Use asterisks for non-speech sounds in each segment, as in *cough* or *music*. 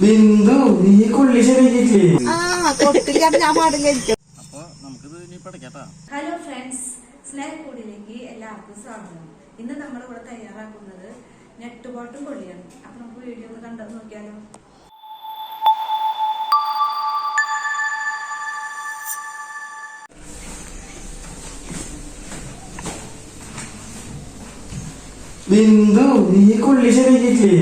ബിന്ദു നീ കൊള്ളി ശരിയാക്കിയില്ലേ hello friends സ്നേഹ ഫുഡിലേക്ക് എല്ലാവർക്കും സ്വാഗതം. ഇന്ന് നമ്മളിവിടെ തയ്യാറാക്കുന്നത് നെറ്റ് ബോട്ടും കൊള്ളിയാണ്. അപ്പൊ നമുക്ക് വീഡിയോ ഒന്ന് കണ്ടു നോക്കിയാലോ? ബിന്ദു നീ കൊള്ളി ശരിയാക്കിയില്ലേ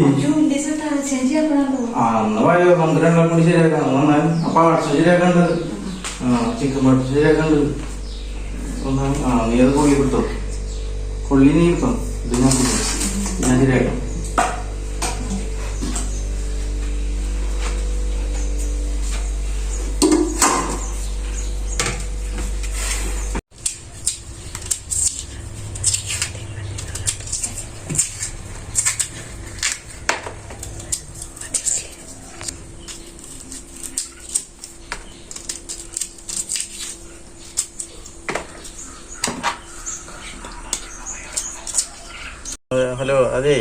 എന്നാ വയോ നമുക്ക് രണ്ടാം കൂടി ശരിയാക്കാം വന്നാൽ അപ്പൊ അടച്ചു ശരിയാക്കണ്ട്. ആ ചിക്കൻ പാർട്സ് ശരിയാക്കണ്ട്. ഒന്ന് ആ നീ അത് കൊള്ളി കിട്ടും കൊള്ളി നീ കിട്ടും ഇത് ഞാൻ ഞാൻ ശരിയാക്കാം ഹലോ അതെ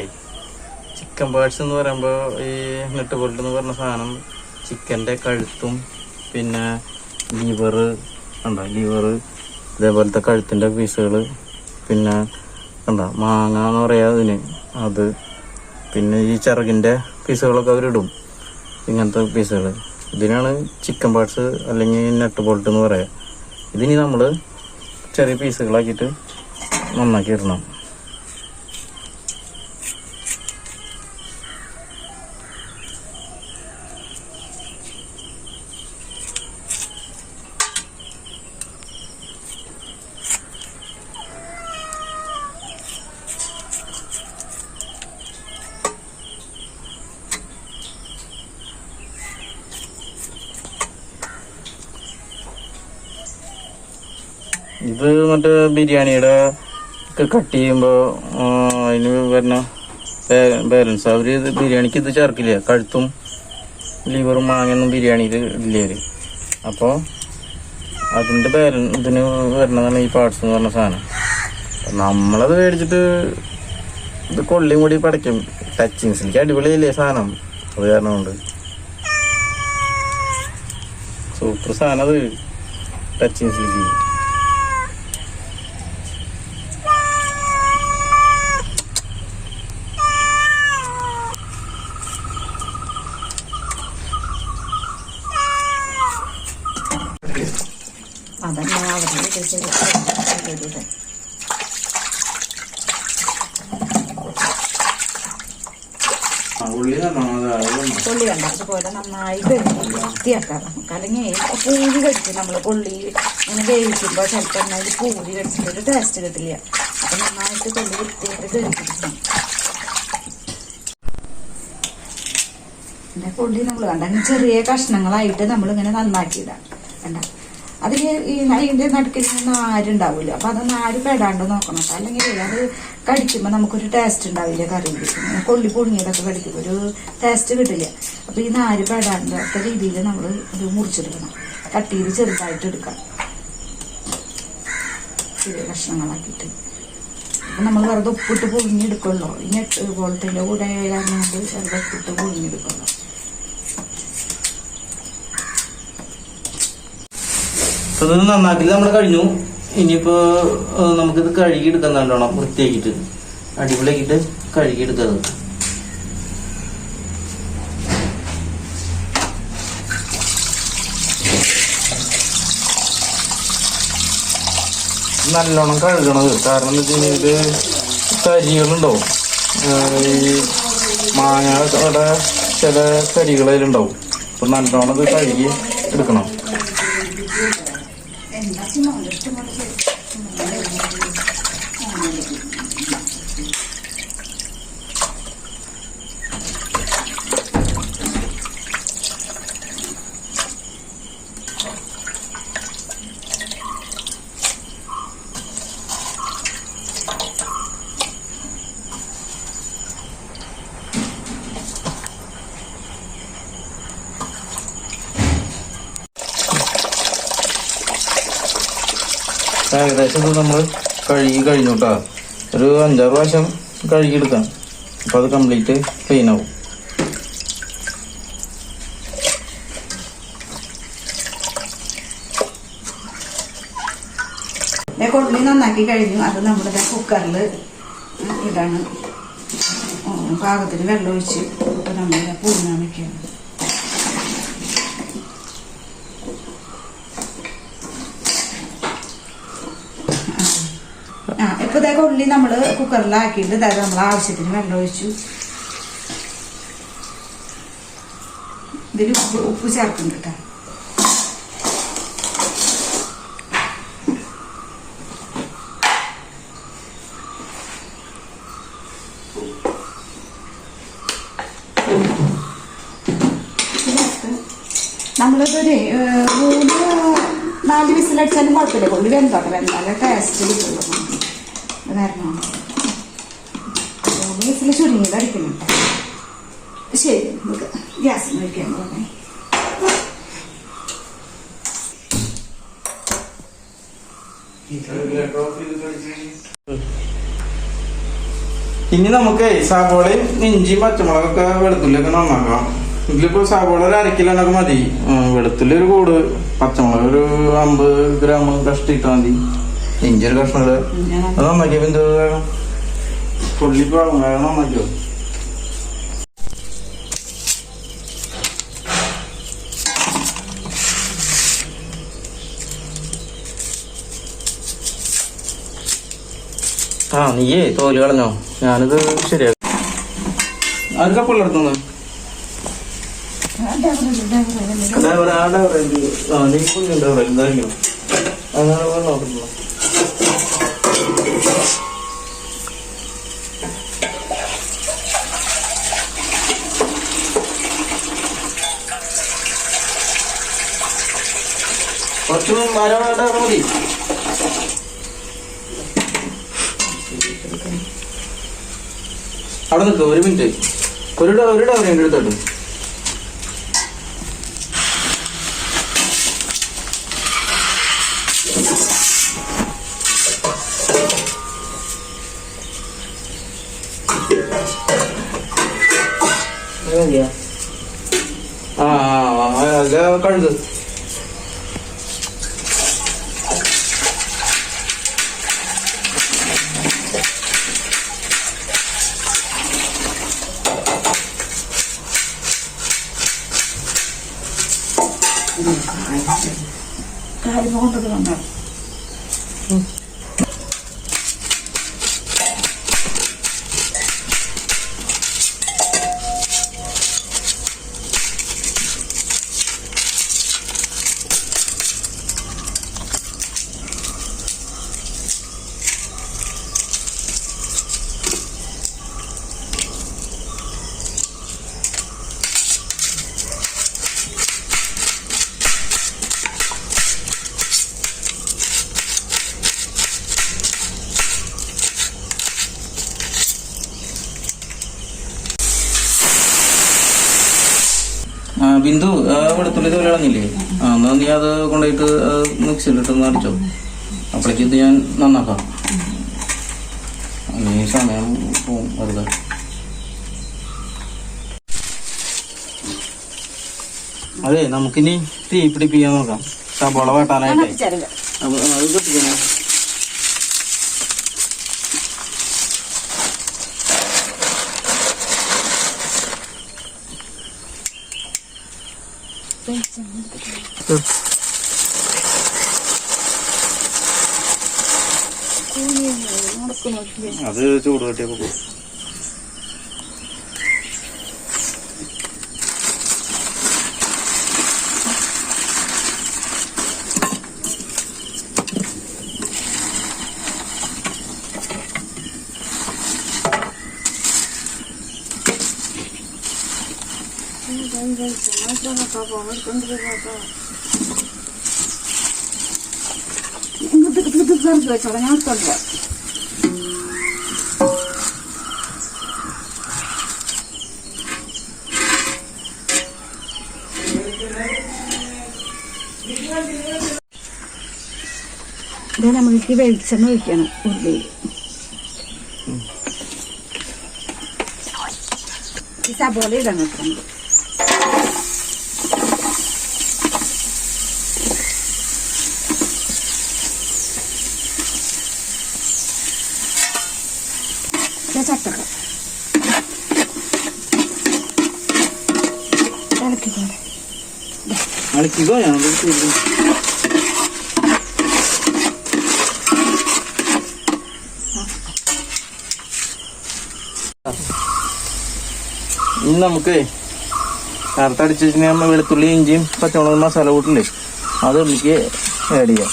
ചിക്കൻ പാർട്സ് എന്ന് പറയുമ്പോൾ ഈ നെട്ട് ബോൾട്ട് എന്ന് പറഞ്ഞ സാധനം ചിക്കന്റെ കഴുത്തും പിന്നെ ലിവർ ഉണ്ടോ ലിവർ ഇതേപോലത്തെ കഴുത്തിന്റെ പീസുകൾ പിന്നെ ഉണ്ടോ മാങ്ങ എന്ന് പറയാ അതിന്. അത് പിന്നെ ഈ ചിറകിന്റെ പീസുകളൊക്കെ അവരിടും. ഇങ്ങനത്തെ പീസുകൾ ഇതിനാണ് ചിക്കൻ പാർട്സ് അല്ലെങ്കിൽ നെട്ട് ബോൾട്ട് എന്ന് പറയുക ഇതിനി നമ്മൾ ചെറിയ പീസുകളാക്കിയിട്ട് നന്നാക്കി ഇടണം ഇത് മറ്റേ ബിരിയാണിയുടെ ഒക്കെ കട്ട് ചെയ്യുമ്പോൾ അതിന് വരുന്ന ബാലൻസ് അവർ ഇത് ബിരിയാണിക്ക് ഇത് ചേർക്കില്ല? കഴുത്തും ലിവറും മാങ്ങയൊന്നും ബിരിയാണിയിൽ ഇല്ല അപ്പോ അപ്പോൾ അതിന്റെ ബാലൻ ഇതിന് വരുന്നതാണ് ഈ പാർട്സ് എന്ന് പറഞ്ഞ സാധനം. നമ്മളത് മേടിച്ചിട്ട് ഇത് കൊള്ളിയും കൂടി പടയ്ക്കും. ടച്ചിങ്സിലേക്ക് അടിപൊളിയല്ലേ സാധനം? അത് കാരണം കൊണ്ട് സൂപ്പർ സാധനം അത്. ടച്ചിങ്സിലേക്ക് അതന്നെ അവരുടെ ശരി ആ ഉള്ളി കണ്ട അതുപോലെ നന്നായി കഴുകി വൃത്തിയാക്കാം അല്ലെങ്കിൽ പൂരി കടിക്കും നമ്മൾ പുള്ളി ഇങ്ങനെ വേവിക്കുമ്പോൾ ചിലപ്പോൾ എന്നാൽ പൂരി കടിച്ചിട്ട് ടേസ്റ്റ് കിട്ടില്ല അപ്പം നന്നായിട്ട് കൊള്ളി വൃത്തിയായിട്ട് കഴുകിക്കണം പിന്നെ കൊള്ളി നമ്മൾ കണ്ട ചെറിയ കഷ്ണങ്ങളായിട്ട് നമ്മൾ ഇങ്ങനെ നന്നാക്കിയിടാം കണ്ട? അതിൽ ഈ അതിന്റെ നടുക്കിൽ ആരുണ്ടാവില്ല അപ്പം അതൊന്ന് ആര് പെടാണ്ട് നോക്കണം. കേട്ടോ അല്ലെങ്കിൽ അത് കടിക്കുമ്പോൾ നമുക്കൊരു ടേസ്റ്റ് ഉണ്ടാവില്ല കറിയിൽ കൊള്ളി പൊങ്ങിയതൊക്കെ കടിക്കുമ്പോൾ ഒരു ടേസ്റ്റ് കിട്ടില്ല. അപ്പം ഈ നാര് പെടാണ്ടാത്ത രീതിയിൽ നമ്മൾ ഇത് മുറിച്ചെടുക്കണം. കട്ടിയിൽ ചെറുതായിട്ട് എടുക്കാം. ചെറിയ കഷ്ണങ്ങളാക്കിയിട്ട്. അപ്പം നമ്മൾ വെറുതെ ഉപ്പിട്ട് പൊങ്ങിയെടുക്കുള്ളൂ ഇനി പോലത്തെ കൂടെ ആയാലും വെറുതെ ഉപ്പിട്ട് പൊങ്ങിയെടുക്കുള്ളൂ അപ്പൊ ഇത് നന്നാക്കൽ നമ്മൾ കഴിഞ്ഞു. ഇനിയിപ്പോ നമുക്കിത് കഴുകി എടുക്കാൻ നല്ലോണം വൃത്തിയാക്കിയിട്ട്. അടിപൊളിയാക്കിയിട്ട് കഴുകി എടുക്കുന്നത് നല്ലോണം കഴുകണത്. കാരണം എന്താ വെച്ച് കഴിഞ്ഞാൽ കരികളുണ്ടാവും ഈ മാങ്ങയുടെ ചില കരികൾ അതിലുണ്ടാവും അപ്പൊ നല്ലോണം ഇത് കഴുകി എടുക്കണം. ഏകദേശം ഇത് നമ്മൾ കഴുകി കഴിഞ്ഞു കേട്ടോ ഒരു അഞ്ചാറ് പ്രാവശ്യം കഴുകിയെടുക്കാം. അപ്പോൾ അത് കംപ്ലീറ്റ് ക്ലീൻ ആവും. കൊള്ളി നന്നാക്കി കഴിഞ്ഞു. അത് നമ്മുടെ കുക്കറിൽ ഇതാണ് പാകത്തിന് വെള്ളം ഒഴിച്ച് നമ്മൾ പുഴുങ്ങാൻ വയ്ക്കുകയാണ് ആ ഉള്ളി നമ്മൾ കുക്കറിലാക്കിയിട്ട് തരാം നമ്മൾ ആവശ്യത്തിന് വെള്ളം ഒഴിച്ചു. ഇതിൽ ഉപ്പ് ഉപ്പ് ചേർക്കുന്നുണ്ട് കേട്ടോ. നമ്മളിതൊരു മൂന്ന് നാല് വിസിലടിച്ചാലും കുഴപ്പമില്ല. കൊണ്ട് വെന്തോട്ടെ വെന്താലേ ടേസ്റ്റ് കിട്ടുള്ളൂ. കാരണം ഗ്യാസിൽ ചുരുങ്ങിയത് ശരി നമുക്ക് ഗ്യാസ് വയ്ക്കാൻ പോകണേ ഇനി നമുക്ക് സവോളയും ഇഞ്ചി പച്ചമുളകൊക്കെ വെളുത്തുള്ളിയൊക്കെ നന്നാക്കാം. ഇതിലിപ്പോ സവോള ഒരു അരക്കിലോനൊക്കെ മതി. വെളുത്തുള്ളി ഒരു കൂട് പച്ചമുളക് ഒരു അമ്പത് ഗ്രാം കഷ്ടിട്ടാ മതി. ഇഞ്ചി കഷ്ണത്. അത് നന്നാക്കിയ എന്ത് വേണം പുള്ളിപ്പഴം വേണം നന്നാക്കിയോ ആ നീയേ തോൽ കളഞ്ഞോ? ഞാനിത് ശരിയാക്കും ആർക്കാ പിള്ളേർത്തുന്നു ആ നീ കുഞ്ഞുണ്ടാവും എന്തായാലും അങ്ങനെ നോക്കുന്നു കുറച്ച് മരം മതി. അവിടെ നിൽക്കുക ഒരു മിനിറ്റ്. ഒരു ഒരു ഡവർ എന്റെ അടുത്തോട്ട്. ആ ആ, ആ, അത് കഴുത് കാര്യം കൊണ്ടത് വന്നാൽ ആ ബിന്ദു വെളുത്തുള്ളി തോൽ ആ എന്നാ നീ അത് കൊണ്ടുപോയിട്ട് മിക്സിയിലിട്ടൊന്ന് അടിച്ചോ. അപ്പോഴേക്ക് ഇത് ഞാൻ നന്നാക്കാം. നീ സമയം പോവും വെറുതെ. അതെ നമുക്കിനി തീ പിടിപ്പിക്കാൻ നോക്കാം. സബോള വെട്ടാനായിട്ട്. അത് കത്തിക്കണേ. അത് ചൂട് കെട്ടിയപ്പോ പോകും വെച്ചോളാം ഞാൻ കൊണ്ടുപോകാം ഇതിലേക്ക് വെളിച്ചെണ്ണ ഒഴിക്കണം ഉള്ളിയിൽ ഈ സബോള ഇടണം ഇട്ടുണ്ട് ചട്ടക്ക ഇളക്കിക്കോടെ ഇളക്കിക്കോ ഞാൻ ഇനി നമുക്ക് നേരത്തെ അടിച്ച് വെളുത്തുള്ളി ഇഞ്ചിയും പച്ചമുളക് മസാല കൂട്ടില്ലേ അത് ഒന്നിക്ക് ആഡ് ചെയ്യാം.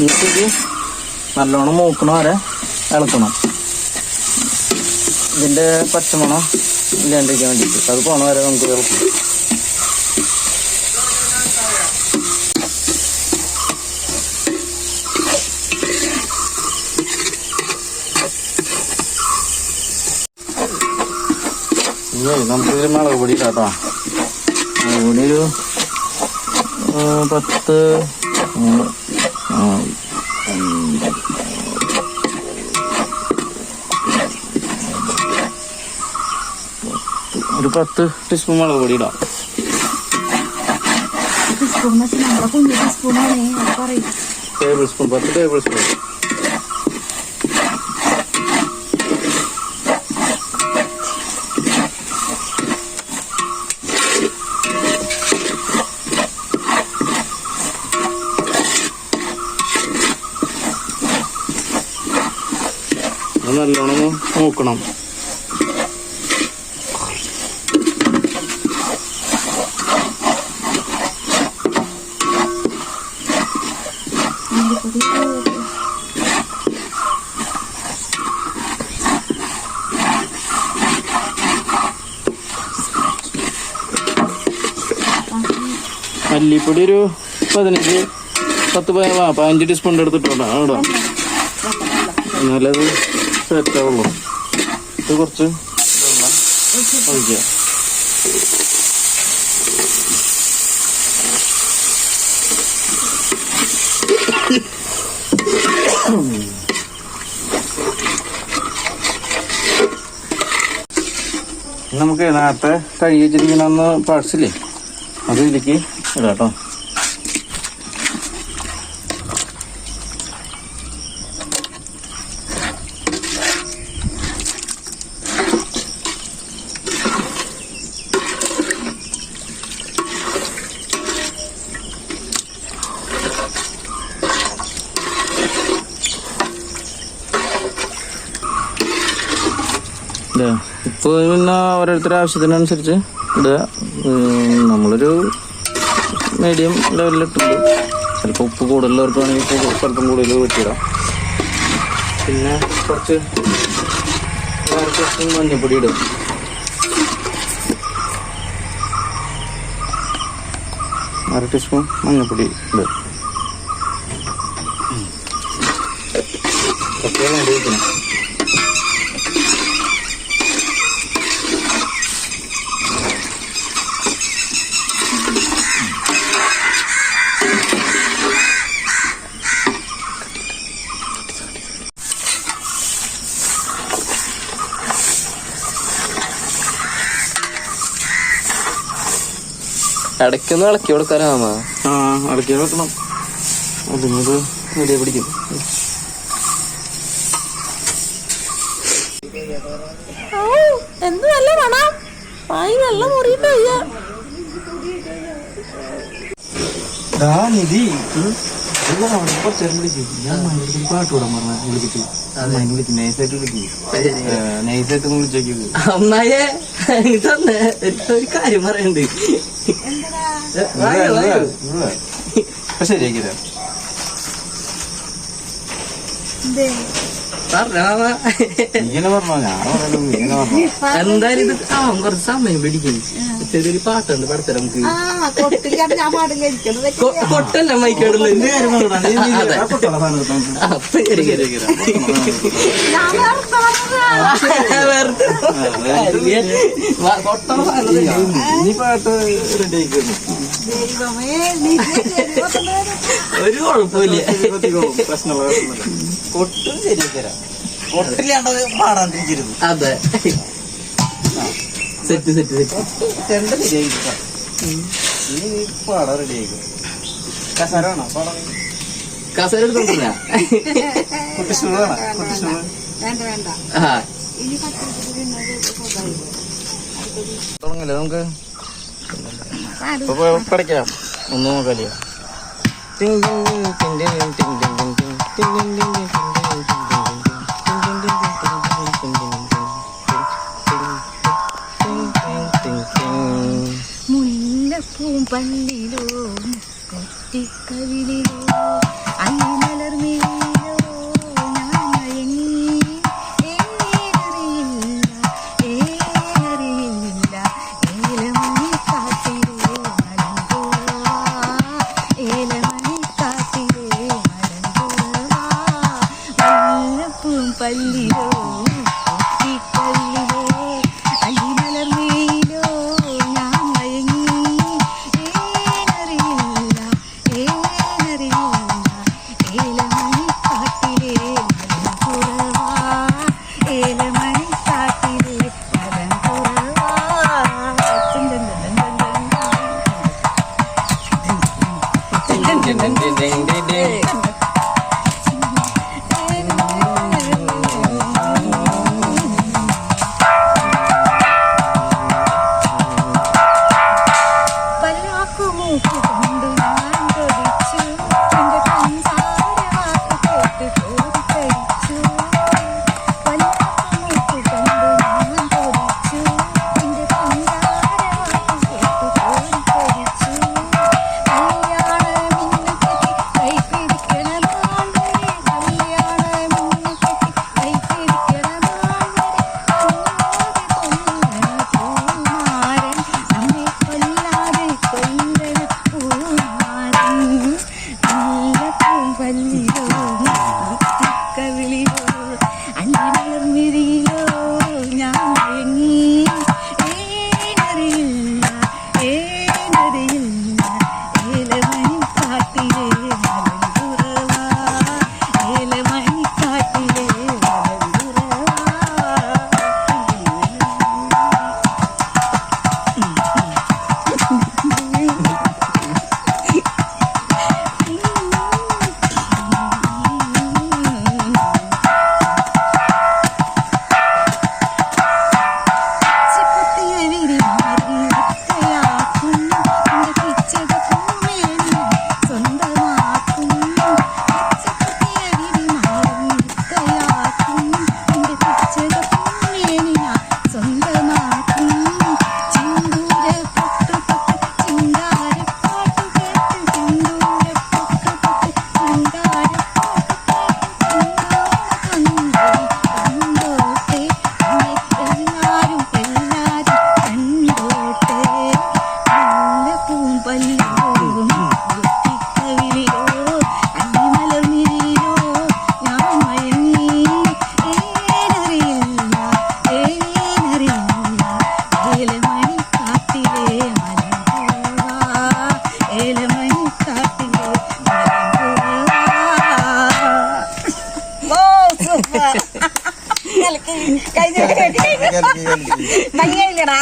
എന്നിട്ട് നല്ലോണം മൂക്കണ വരെ ഇളക്കണം. ഇതിന്റെ പച്ചമണം ഇല്ലാണ്ടിരിക്കാൻ വേണ്ടിയിട്ട്. അത് പോണ വരെ നമുക്ക് ഇളക്കണം ഇനി നമുക്കിതിൽ മുളക് പൊടി കേട്ടോ മുളക് പൊടി ഒരു പത്ത് ഒരു പത്ത് ടീസ്പൂൺ മുളക് പൊടി ഇടാം. ടേബിൾ സ്പൂൺ പത്ത് ടേബിൾ സ്പൂൺ. നോക്കണം മല്ലിപ്പൊടി ഒരു പതിനഞ്ച് പത്ത് പതിനഞ്ച് ടീസ്പൂണിന്റെ എടുത്തിട്ടുണ്ടോ ആണോ? എന്നാലത് സെറ്റ് ആവുള്ളൂ. ഇത് കുറച്ച് നമുക്ക് നേരത്തെ കഴുകി പാഴ്സില്ലേ അത് ഇതിലേക്ക് ഇടാം കേട്ടോ ഇതാ. ഇപ്പൊ പിന്നെ ഓരോരുത്തരുടെ ആവശ്യത്തിനനുസരിച്ച് ഉം, നമ്മളൊരു മീഡിയം ലെവലിൽ ഇട്ടുണ്ട്. ചിലപ്പോൾ ഉപ്പ് കൂടുതലുള്ളവർക്ക് വേണമെങ്കിൽ സ്വല്പം കൂടുതൽ വെച്ചിടാം. പിന്നെ കുറച്ച് മഞ്ഞപ്പൊടി ഇടും. അര ടീസ്പൂൺ മഞ്ഞപ്പൊടി ഇടും. പ്രത്യേകം ഉപയോഗിക്കണം ഇടയ്ക്കൊന്ന് ഇളക്കി കൊടുക്കാനാമാ ആ പിടിക്കും. എന്ത് നല്ല മണം. വായി വെള്ളം മുറിയിട്ട് വയ്യ നിധി. ഒരു കാര്യം പറയണ്ട്. വായോ, വായോ. ശരിയാക്കി തരാം പറഞ്ഞോ, മാമാ. ഇങ്ങനെ പറഞ്ഞോ ഞാൻ എന്തായാലും ഇത് ആവാൻ കുറച്ച് സമയം പിടിക്കും ചെറിയൊരു പാട്ടുണ്ട് പഠിത്തരം നമുക്ക് കൊട്ടല്ല. വ- കൊട്ടണ സാധനം നീ പാട്ട് റെഡി ആയിക്കുന്നു *laughs* ഒരു കുഴപ്പമില്ല. കൊട്ടും ശരിയാക്കി തരാം കൊട്ടില്ലാണ്ടത് പാടാണ്ടിരിക്കരുത് അതെ. Set set set. ചെണ്ട ശരിയായിരിക്കും ഇനി പാടാൻ റെഡി ആയിക്കും? കസാരാണോ പാടാൻ കസാര എടുത്തോണ്ടില്ല കുട്ടി ഷൂണാണോ കുട്ടി ഷൂണ് തുടങ്ങില്ലേ നമുക്ക്? പഠിക്കാം ഒന്ന് നോക്കാലിയോ മുല്ലപ്പൂം പള്ളിയിലോ കൊട്ടിക്കവിലോ മൂക്ക് കൊണ്ട്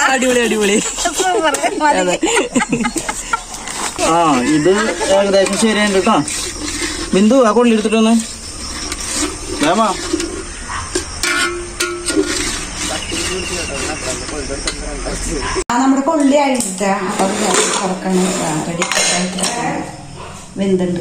അടിപൊളി അടിപൊളി ആ ഇത് ഏകദേശം ശരിയാണ് കേട്ടോ ബിന്ദു ആ കൊള്ളി എടുത്തിട്ടൊന്ന് വേമാ നമ്മുടെ കൊള്ളി ആയിട്ട് വെന്തുണ്ട്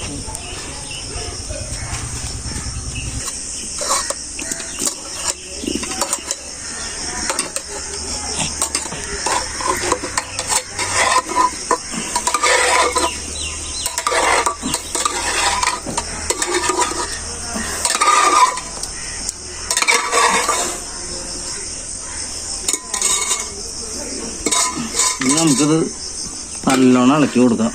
ഇളക്കി കൊടുക്കുക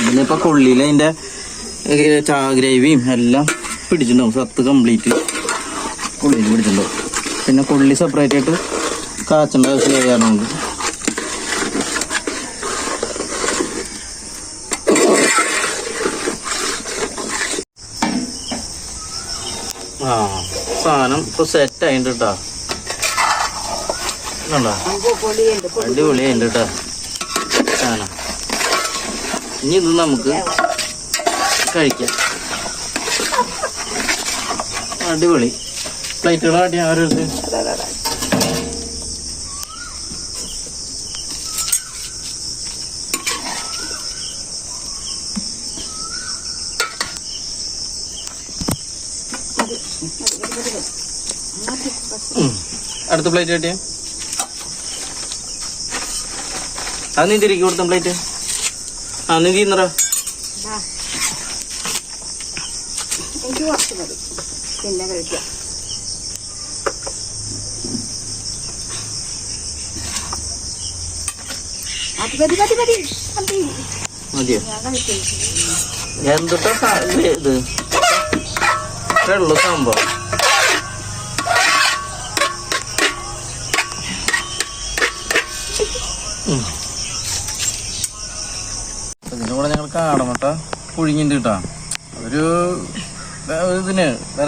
ഇതിലിപ്പോൾ കൊള്ളിയിൽ അതിന്റെ ഗ്രേവിയും എല്ലാം. പിടിച്ചിട്ടുണ്ടാവും. സത്ത് കംപ്ലീറ്റ് കൊള്ളിയിൽ പിടിച്ചിട്ടുണ്ടാവും. പിന്നെ കൊള്ളി സെപ്പറേറ്റ് ആയിട്ട് കാച്ചണ്ട ആവശ്യം ചെയ്യാറുണ്ട് ആ സാധനം ഇപ്പൊ സെറ്റ് ആയിട്ട് കേട്ടാ കണ്ടോ അടിപൊളിയായിട്ട് കേട്ടാ സാധനം. ഇനി ഇത് നമുക്ക് കഴിക്കാം. അടിപൊളി. പ്ലേറ്റുകൾ കാട്ടിയാ അവരെടുത്ത്. അടുത്ത പ്ലേറ്റ് കാട്ടിയാ അത് നീ തിരികെ കൊടുത്ത പ്ലേറ്റ് ആ നീ എനിക്ക് കുറച്ച് മതി പിന്നെ കഴിക്കാം അത് മതി മതി മതി മതി മതിയോ ഞാൻ കഴിക്കും എന്തുട്ടാ സാ- ഇത് ഇത്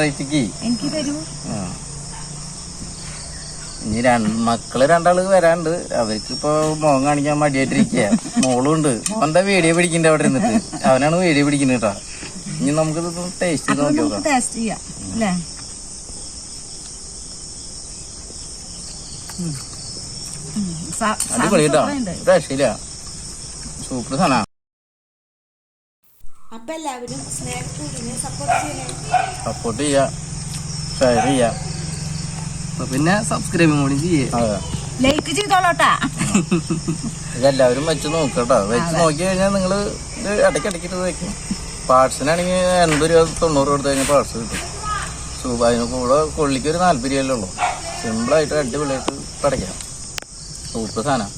വെറൈറ്റിക്ക് എനിക്ക് തരൂ. ആ. ഇനി രണ്ട് മക്കൾ രണ്ടാൾ വരാണ്ട്. അവർക്ക് ഇപ്പൊ മുഖം കാണിക്കാൻ മടിയായിട്ടിരിക്കുക മോളും ഉണ്ട് അവന്റെ വീഡിയോ പിടിക്കണ്ട അവിടെ ഇരുന്നിട്ട്? അവനാണ് വീഡിയോ പിടിക്കുന്നത് കേട്ടോ ഇനി നമുക്ക് ടേസ്റ്റ് ചെയ്ത് നോക്കി നോക്കാം ടേസ്റ്റ് ചെയ്യാം. അല്ലേ അടിപൊളി കേട്ടോ രക്ഷയില്ല. സൂപ്പർ സാധനം എല്ലാവരും സ്നേഹ ഫുഡിനെ സപ്പോർട്ട് ചെയ്യണം സപ്പോർട്ട് ചെയ്യാം ഷെയർ ചെയ്യാം. പിന്നെ സബ്സ്ക്രൈബും കൂടി ചെയ്യേ. ലൈക്ക് ചെയ്തോളോട്ടാ. ഇതെല്ലാവരും വെച്ച് നോക്കട്ടോ. വെച്ച് നോക്കി കഴിഞ്ഞാൽ നിങ്ങൾ ഇത് ഇടയ്ക്ക് ഇത് വെക്കും. പാർട്സിനാണെങ്കിൽ എൺപത് രൂപ തൊണ്ണൂറ് കൊടുത്തു കഴിഞ്ഞാൽ പാർട്സ് കിട്ടും. സൂപ്പ അതിന് കൂടെ കൊള്ളിക്ക് ഒരു നാല്പത് രൂപയല്ലേ ഉള്ളൂ. സിമ്പിളായിട്ട് അടിപൊളിയായിട്ട് പടയ്ക്കാം സൂപ്പർ സാധനം.